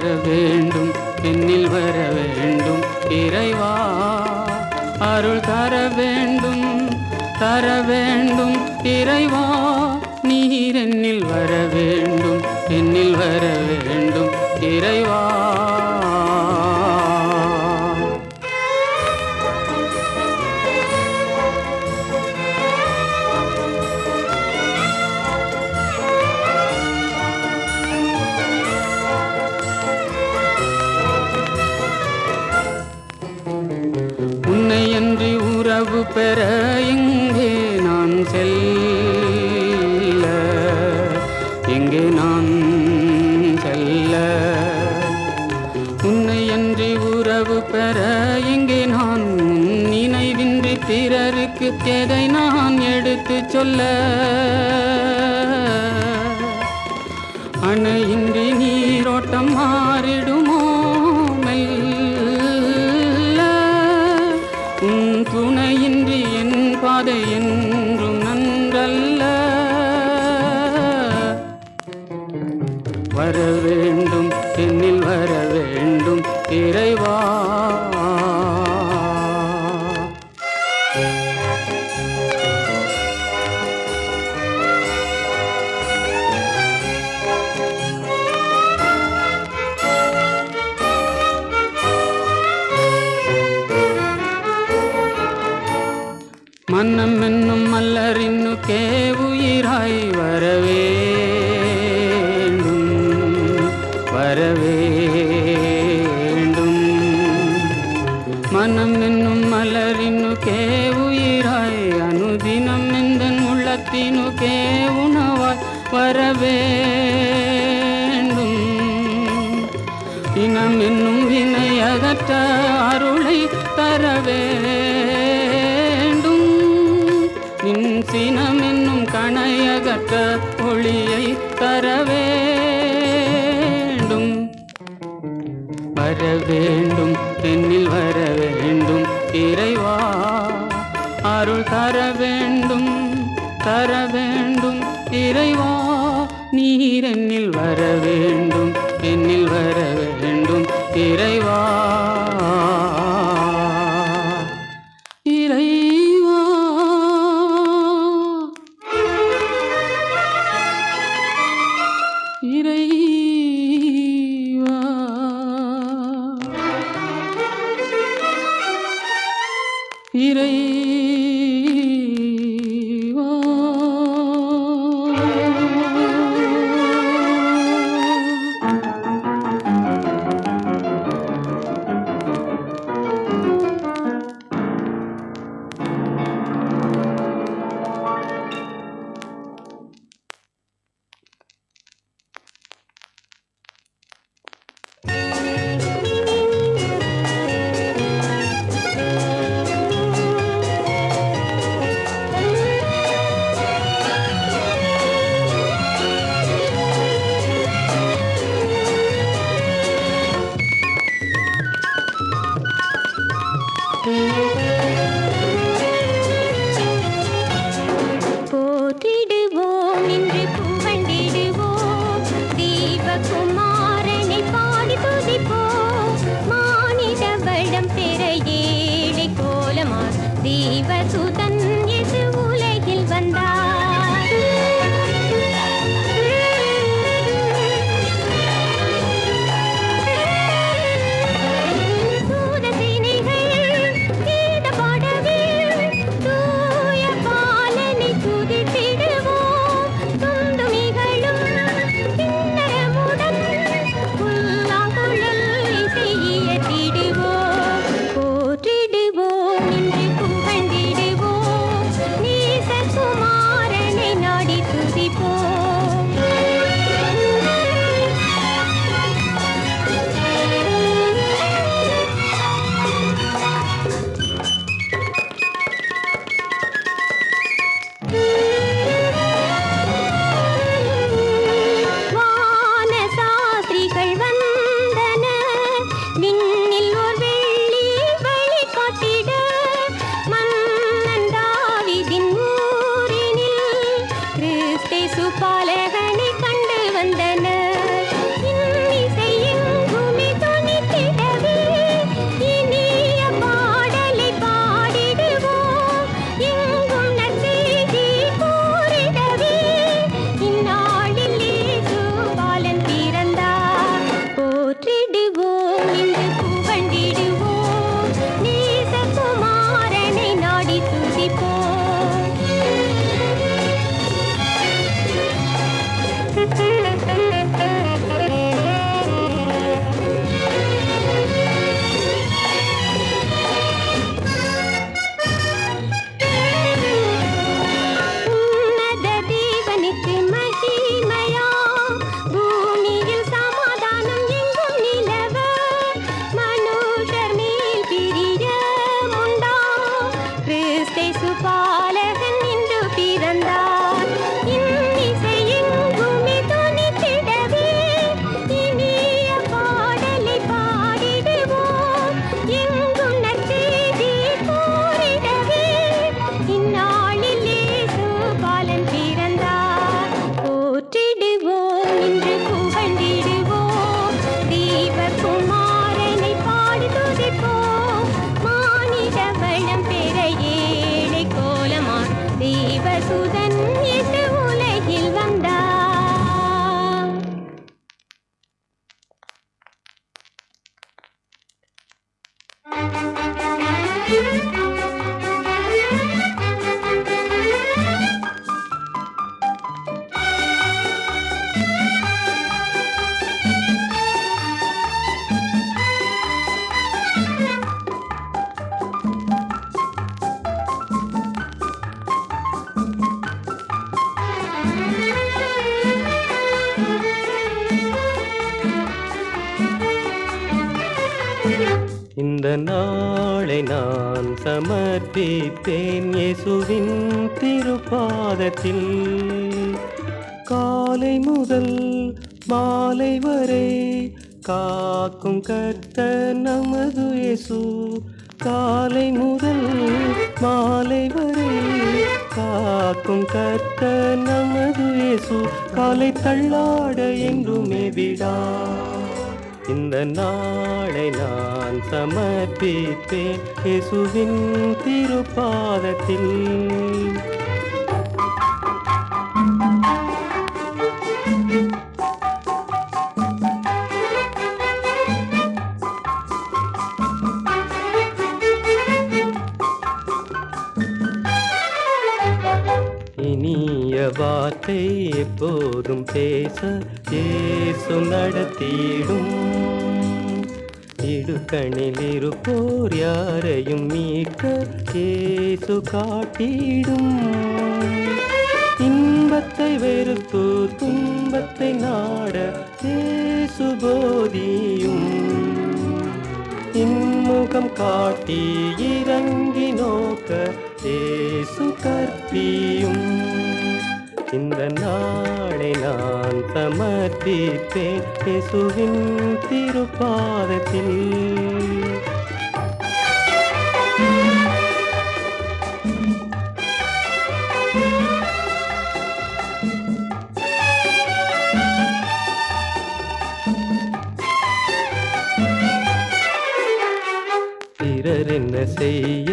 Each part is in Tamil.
வர வேண்டும் என்னில் வர வேண்டும். இறைவா அருள் தர வேண்டும் தர வேண்டும். இறைவா நீர் என்னில் வர வேண்டும் என்னில் வர வேண்டும். இறைவா பெற எங்கே நான் செல்ல? எங்கே நான் செல்ல? உன்னை அன்றி உறவு பெற எங்கே நான்? நினைவின்றி பிறருக்கு எதை நான் எடுத்துச் சொல்ல? அணையின்றி நீரோட்டம் வரவேண்டும் மனம் என்னும் மலரினுக்கே உயிராய் அனுதினம் எந்த உள்ளத்தினுக்கே உணவாய் வரவேண்டும் இனம் என்னும் வினை அகற்ற அருளை தர வேண்டும் நின் சினம் என்னும் கணையகற்ற ஒளியை தர வர வேண்டும் தென்னில் வர வேண்டும். இறைவா அருள் தர வேண்டும் தர வேண்டும். இறைவா நீர் வர வேண்டும். ಸುಪಾ இந்த நான் நான் சமர்ப்பித்தேன் இயேசுவின் திருப்பாதத்தில். காலை முதல் மாலை வரை காக்கும் கர்த்த நமது இயேசு. காலை முதல் மாலை வரை காக்கும் கர்த்த நமது இயேசு. காலை தள்ளாட என்றுமே விடா. இந்த நாளை நான் சமர்ப்பித்தேன் இயேசுவின் திருப்பாதத்தில். வார்த்தை எப்போதும் பேச ஏசு நடத்திடும். இடுக்கணில் இருப்போர் யாரையும் மீட்க ஏசு காட்டிடும். இன்பத்தை வெறுத்து துன்பத்தை நாட ஏசு போதியும். இன்முகம் காட்டி இறங்கி நோக்க ஏசு கற்பீ இந்த நாளை நான் சமர்ப்பிப்பேன். இயேசுவின் திருப்பாதத்தில். பிறர் என்ன செய்ய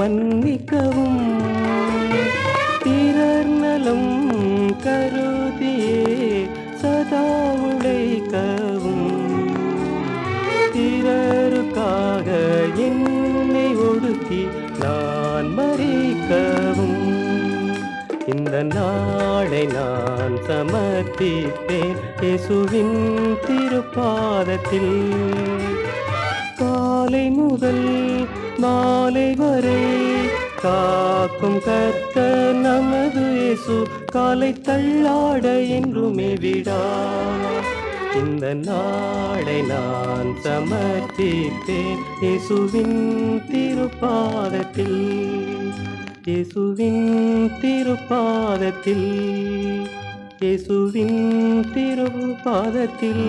மன்னிக்கவும். பிறர் நலம் கருதியே சதா உழைக்கவும். பிறருக்காக என்னை ஒடுக்கி நான் மறிக்கவும். இந்த நாளை நான் சமர்ப்பிப்பேன். இயேசுவின் திருப்பாதத்தில். காலை முதல் மாலை வரை காக்கும் கத்த நமது இயேசு. காலை தள்ளாட என்றுமே விடா. இந்த நாளை நான் சமர்ப்பிப்பேன். இயேசுவின் திருப்பாதத்தில் இயேசுவின் திருப்பாதத்தில் இயேசுவின் திருப்பாதத்தில்.